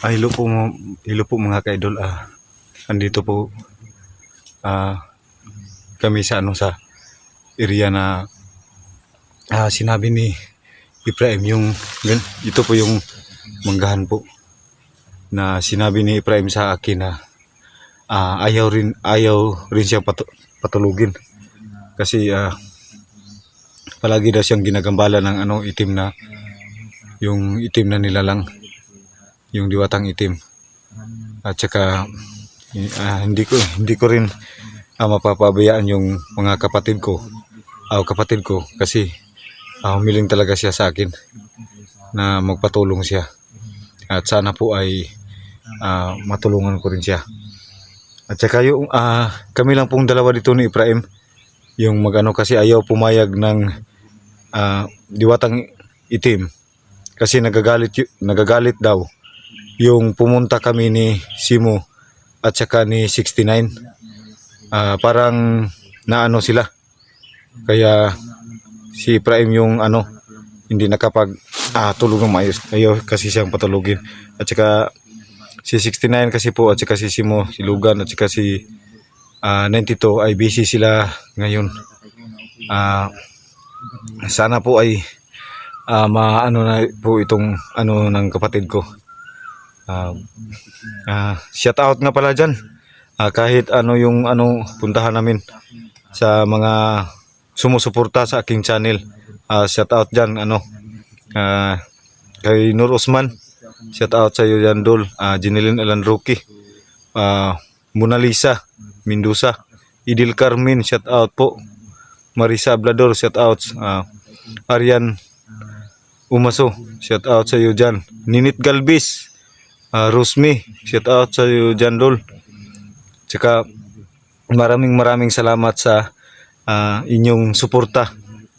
Ah, hello po, hello po mga ka-idol. Ah, andito po ah, kami sa ano sa area na ah, sinabi ni Ibrahim yung ito po yung manggahan po na sinabi ni Ibrahim sa akin na ah, ayaw rin ayaw rin siyang patu- patulugin. Kasi ah, palagi daw siyang ginagambala ng ano itim na yung itim na nilalang yung diwatang itim. At saka ah, hindi ko hindi ko rin ah, mapapabayaan yung mga kapatid ko. Ah, kapatid ko kasi ah, humiling talaga siya sa akin na magpatulong siya. At sana po ay ah, matulungan ko rin siya at saka yung ah, kami lang pong dalawa dito ni Ibrahim. Yung magano kasi ayaw pumayag ng ah, diwatang itim. Kasi nagagalit nagagalit daw yung pumunta kami ni Simo at saka ni 69 ah parang naano sila. Kaya si Ibrahim yung ano hindi nakapag ah, tulog ng maayos. Ayaw kasi siyang patulugin at saka si 69 kasi po at saka si Simo si Lugan at saka si ah, 92 ay busy sila ngayon ah sana po ay ah, maano na po itong ano ng kapatid ko Ah, ah, shout out nga pala dyan. Ah, kahit ano yung ano puntahan namin sa mga sumusuporta sa aking channel. Ah, shout out dyan ano. Ah, kay Nur Usman. Shout out sa iyo dyan Dol. Ah, Jinilin Elan Rocky. Ah, Mona Lisa Mendoza. Idil Carmen shout out po. Marisa Ablador shout out. Ah, Arian Umaso shout out sa iyo dyan. Ninit Galbis. Ah, Rosmi, shout out sa iyo dyan, Dol. Tsaka maraming maraming salamat sa ah, inyong suporta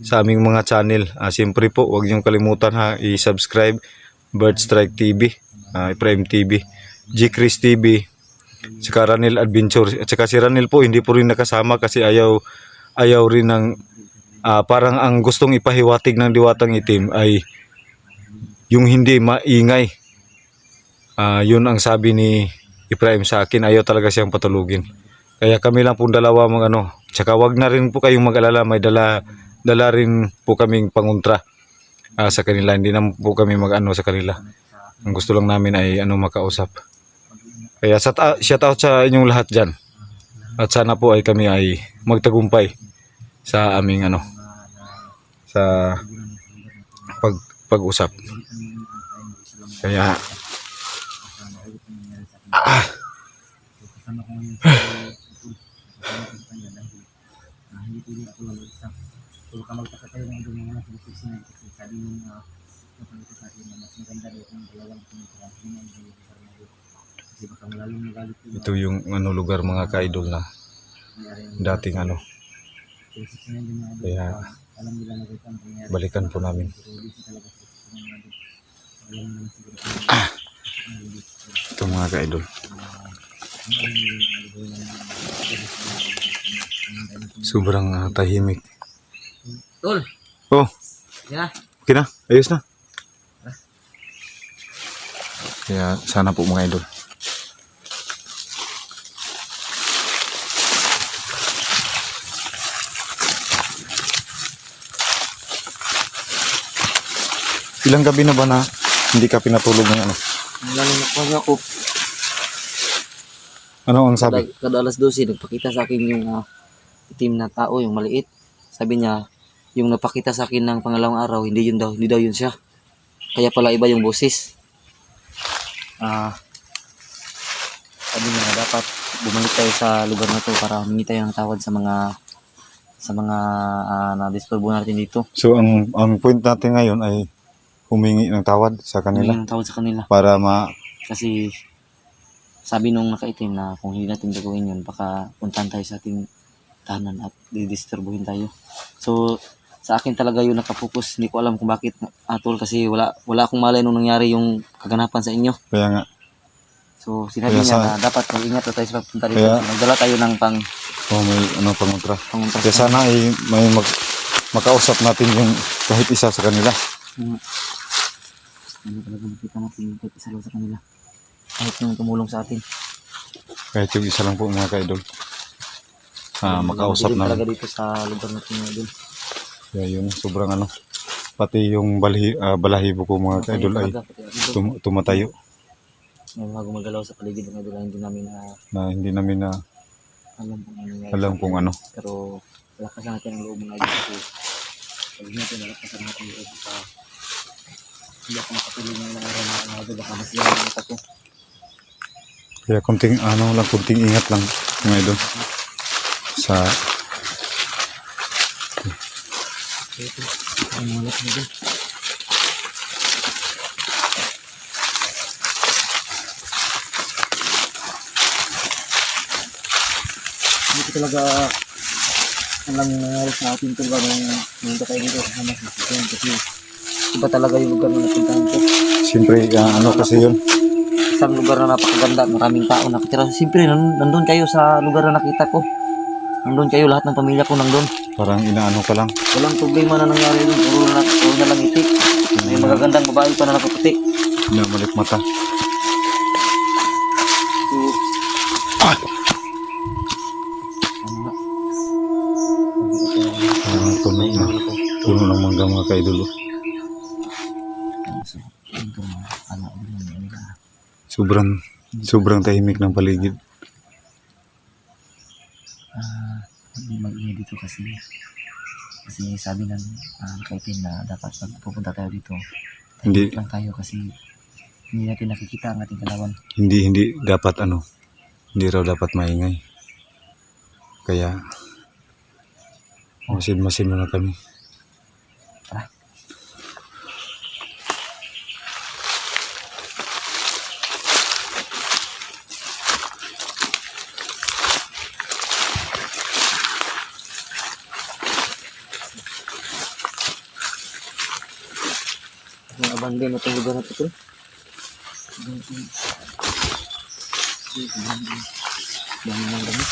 sa aming mga channel. Ah, Siyempre po, huwag niyong kalimutan ha, i-subscribe Bird Strike TV, ah, Prime TV, G TV, tsaka Ranil Adventure. At saka si Ranil po, hindi po rin nakasama kasi ayaw ayaw rin ng ah, parang ang gustong ipahiwatig ng diwatang itim ay yung hindi maingay Ah, yun ang sabi ni Ibrahim sa akin, ayaw talaga siyang patulugin. Kaya kami lang pong dalawa mga ano. Tsaka wag na rin po kayong mag-alala, may dala, dala rin po kaming panguntra ah, sa kanila. Hindi na po kami mag-ano sa kanila. Ang gusto lang namin ay ano makausap. Kaya shout out, sa inyong lahat dyan. At sana po ay kami ay magtagumpay sa aming ano sa pag pag-usap. Kaya Ah. Dahil ah, hindi pwede ako mag-isa. So baka magpapatayo ng business na kasi sabi nung uh, napalito sa akin na mas maganda daw kung dalawang pumunta. Hindi na yung lugar na yun. Kasi baka malalong magalit yun. Ito yung ano lugar mga ka-idol na Nangyari yung dating ano So, 69 din mga Kaya, alam nila na ito ang nangyari. balikan po namin. Pero busy talaga sa 69 mga din. Alam naman siguro kung ito mga ka-idol sobrang ah, tahimik Tol! oh Yan na. okay na ayos na kaya sana po mga idol ilang gabi na ba na hindi ka pinatulog ng ano Lalo na po ako. ano ang sabi Kada, kada alas 12, nagpakita sa akin yung ah, itim na tao, yung maliit. Sabi niya, yung napakita sa akin ng pangalawang araw, hindi yun daw, hindi daw yun siya. Kaya pala iba yung boses. Ah, sabi niya na dapat bumalik tayo sa lugar na to para humingi tayo ng tawad sa mga sa mga ah, na-disturbo natin dito. so ang ang point natin ngayon ay humingi ng tawad sa kanila Humingi ng tawad sa kanila. para ma Kasi sabi nung nakaitim na kung hindi natin gagawin yun, baka puntahan tayo sa ating tahanan at didisturbuhin tayo. So, sa akin talaga yun nakapokus. Hindi ko alam kung bakit atol kasi wala wala akong malay nung nangyari yung kaganapan sa inyo. kaya nga So, sinabi Kaya niya sa- na dapat mag-ingat na tayo sa pagpunta dito. Kaya- Nagdala tayo ng pang Oh, may ano pangontra. Panguntas Kaya sana ay may mag, makausap natin yung kahit isa sa kanila. Hmm. Ano talaga makita natin kahit isa lang sa kanila. Kahit yung tumulong sa atin. Kahit yung isa lang po mga ka-idol. Ah, makausap Madilim talaga dito sa lugar natin mga idol. Kaya yun, sobrang ano. Pati yung balhi, ah, balahibo ko mga ka-idol ay tum- tumatayo May mga gumagalaw sa paligid ng idol na hindi namin na na hindi namin na alam kung ano alam kung ano. Pero lakasan natin ang loob mga idol kasi pag natin nalakasan natin ang loob sa hindi ako makatuloy ng na mga idol baka masira ang mata ko. Kaya kunting ano lang, kunting ingat lang mga idol. Sa Ito, ang mulat mga idol. Hindi talaga alam yung nangyari sa atin ba nung nung tayo dito sa Hamas kasi iba talaga yung lugar na napuntahan ko. siyempre ah, ano kasi yun. Isang lugar na napakaganda, maraming tao nakatira. Siyempre, nandun, kayo sa lugar na nakita ko. Nandun kayo, lahat ng pamilya ko nandun. Parang inaano ka lang. Walang problema na nangyari dun, puro na, puro na lang itik. May magagandang babae pa na nakaputi. Namalik mata. So, Ah! ano? Parang puno na. Puno ng mangga mga ka-idol. Sobrang sobrang tahimik ng paligid. Ah, mag-ingay dito kasi kasi sabi ng uh, kaitin na dapat pag pupunta tayo dito Hindi. lang tayo kasi hindi natin nakikita ang ating kalawan Hindi hindi dapat ano. Hindi raw dapat maingay. Kaya masin-masin muna kami. Yung abandon na itong lugar na ito. tol. Dami ng gamit.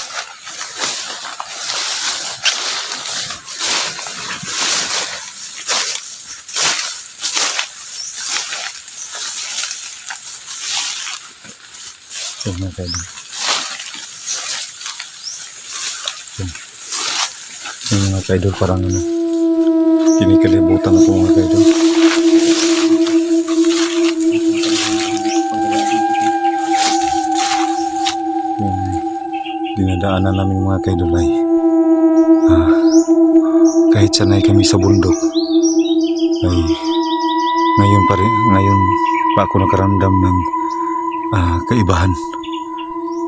So, mga ka-idol. Yan. Yung mga ka-idol parang ano. Kinikalibutan ako mga ka-idol. Dinadaanan namin mga ka-idol ay ah, kahit sanay kami sa bundok ay ngayon pa rin, ngayon pa ako nakaramdam ng ah, kaibahan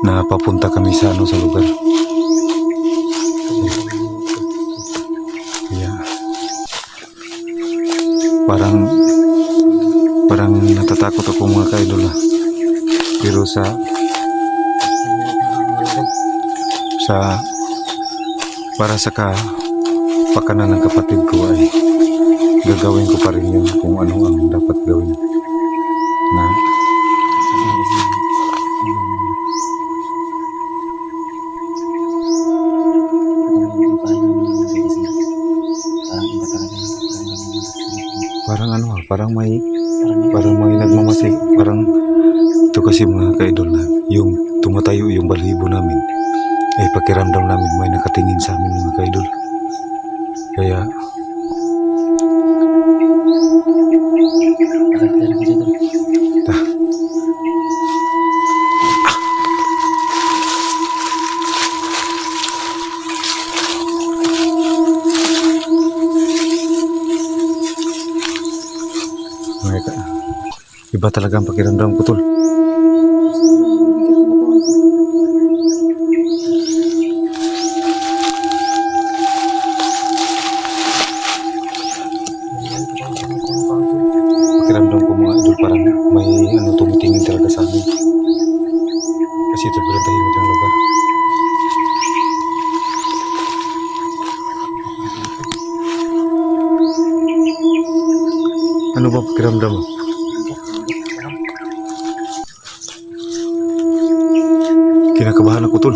na papunta kami sa ano sa lugar. Kaya parang parang natatakot ako mga kaidol. Pero sa sa para sa ka pakanan ng kapatid ko ay gagawin ko pa rin yun kung ano ang dapat gawin. Na? Parang ano ah, parang may parang may nagmamasik parang ito kasi mga kaidol na yung ay pakiramdam namin may nakatingin sa amin mga kaidol. Kaya ka iba talaga ang pakiramdam ko tol kinakabahan ako tol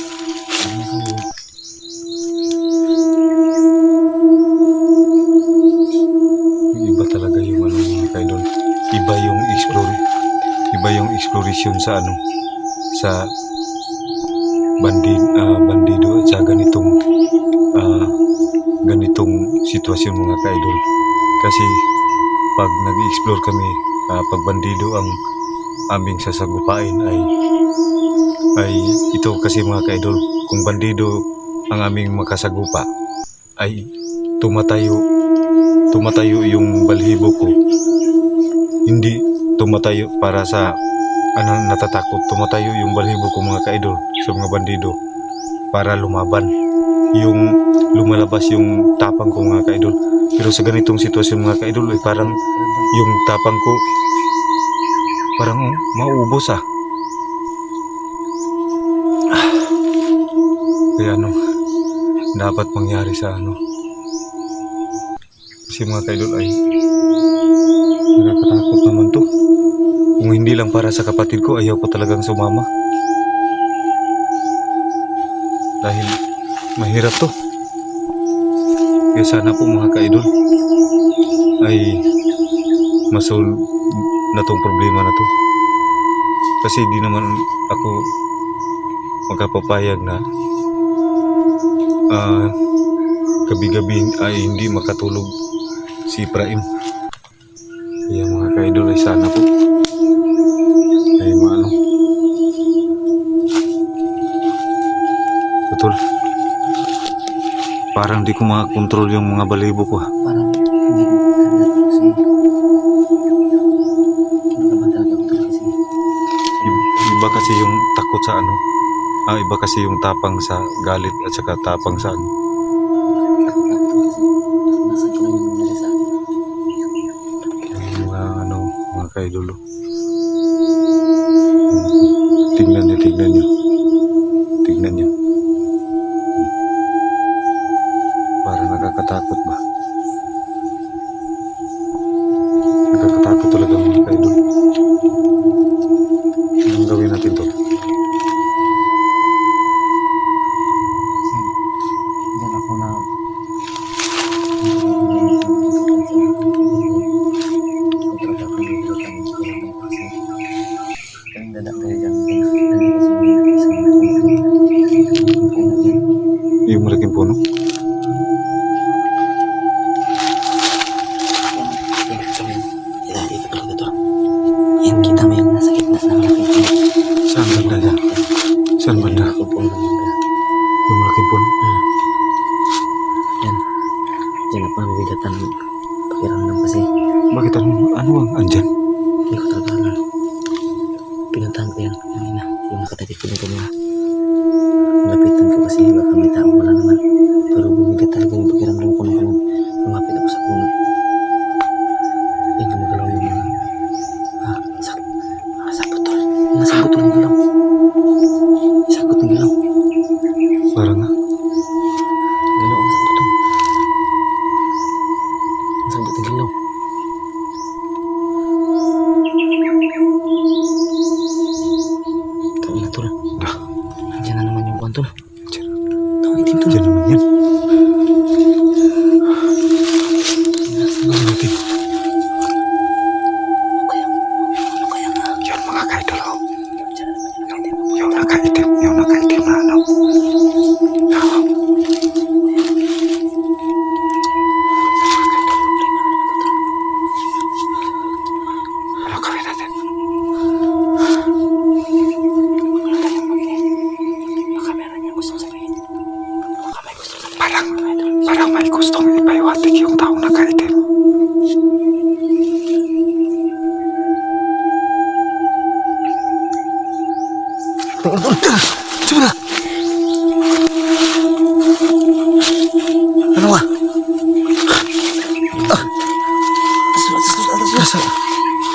sa ano sa bandid ah, bandido at sa ganitong ah, ganitong sitwasyon mga kaidol. Kasi pag nag-explore kami, ah, pag bandido ang aming sasagupain ay ay ito kasi mga kaidol, kung bandido ang aming makasagupa ay tumatayo tumatayo yung balhibo ko hindi tumatayo para sa ano natatakot tumatayo yung balhibo ko mga kaidol sa mga bandido para lumaban. Yung lumalabas yung tapang ko mga kaidol. Pero sa ganitong sitwasyon mga kaidol ay parang yung tapang ko parang oh, maubos ah. Kaya ano dapat mangyari sa ano kasi mga kaidol ay nakakatakot naman to hindi lang para sa kapatid ko ayaw ko talagang sumama. Dahil mahirap to. Kaya sana po mga kaidol ay masolve na tong problema na to. Kasi di naman ako magkapapayag na ah, gabi-gabi ay hindi makatulog si Ibrahim. Kaya mga ka-idol ay sana po Parang di ko makakontrol yung mga balibo ko. ah. Parang hindi ko talaga kasi kinakabahan talaga ako talaga kasi Iba kasi yung takot sa ano. Ah, iba kasi yung tapang sa galit at saka tapang sa ano. takot ako to kasi nasa ko lang yung nangyari sa akin. Yung mga ano, mga kaidolo. Tignan niyo, tignan niyo.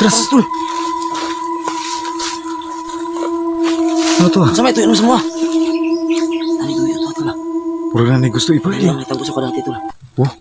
Terus. Dulu. Ano to ah? Sama itu ilmu semua. Tadi gue itu tuh lah. Puro na ni gusto ipa. Dia nggak tahu sa dati tuh lah. Wow,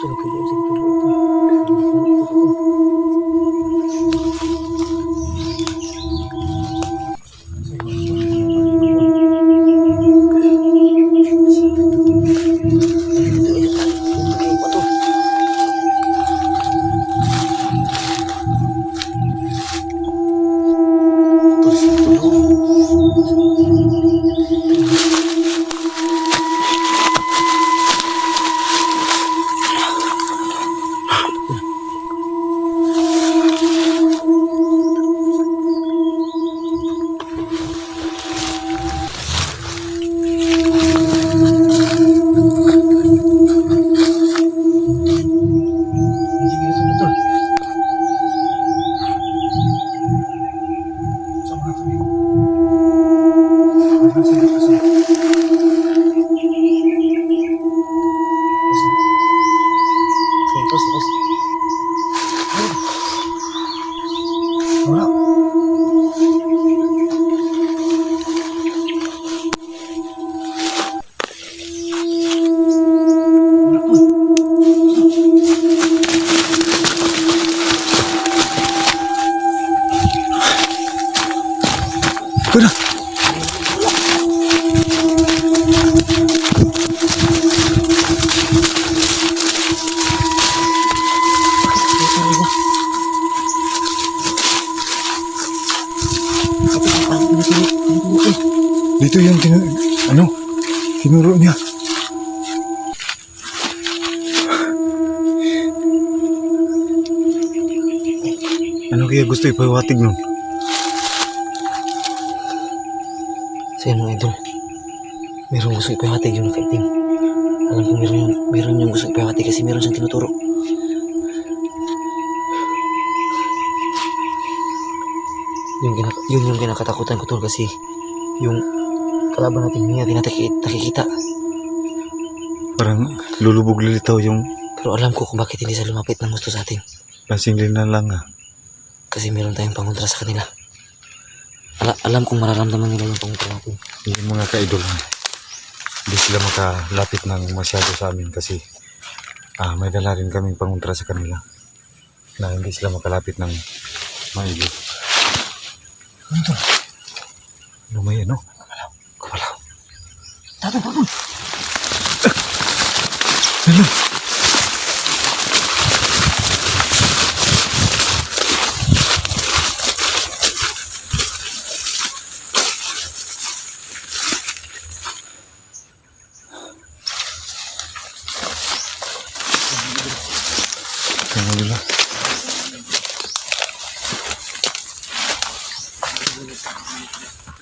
It'll kaya gusto ipawatig nun? Sa mga idol, meron gusto ipahatig yung nakaitim. Alam ko meron yung, meron yung gusto ipahatig kasi meron siyang tinuturo. Yung ginak yun yung kinakatakutan ko tol kasi yung kalaban natin hindi natin nakiki- nakikita. Parang lulubog lilitaw yung Pero alam ko kung bakit hindi sila lumapit ng gusto sa atin. lasing na lang ah. Kasi meron tayong pangontra sa kanila. Ala- alam kong mararamdaman nila yung pangontra natin. Yung mga ka-idol ah, hindi sila makalapit ng masyado sa amin kasi ah, may dala rin kaming panguntra sa kanila na hindi sila makalapit ng maigi. Ano to? Ano may ano? Kapalaw. Tatang, tatang. Ano? 見るために。